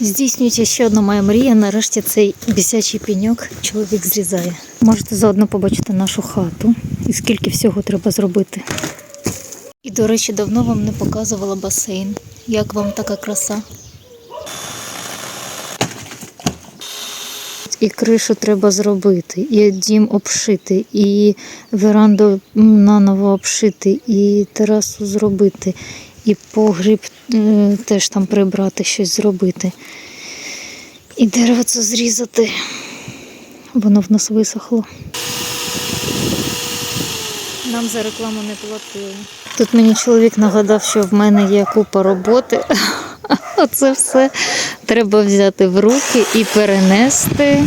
Здійснюється ще одна моя мрія. Нарешті цей бісячий пеньок чоловік зрізає. Можете заодно побачити нашу хату і скільки всього треба зробити. І, до речі, давно вам не показувала басейн. Як вам така краса? І кришу треба зробити, і дім обшити, і веранду наново обшити, і терасу зробити, і погріб теж там прибрати, щось зробити. І дерево це зрізати. Воно в нас висохло. Нам за рекламу не платили. Тут мені чоловік нагадав, що в мене є купа роботи. Оце все треба взяти в руки і перенести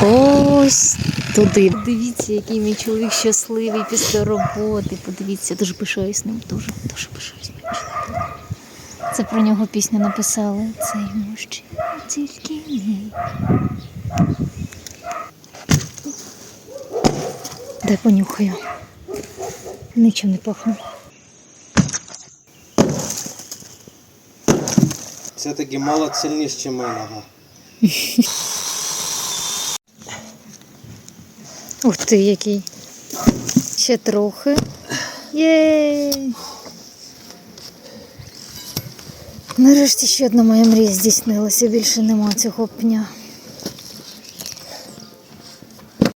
ось туди. Дивіться, який мій чоловік щасливий після роботи. Подивіться, дуже пишаюсь ним. Дуже, дуже пишаюсь моїм чоловіком. Це про нього пісню написали. Цей мужчина тільки мій. Дай понюхаю. Нічим не пахне. Це таки молот сильніше мене. Ух ти, який. Ще трохи. Єй! Нарешті ще одна моя мрія здійснилася. Більше нема цього пня.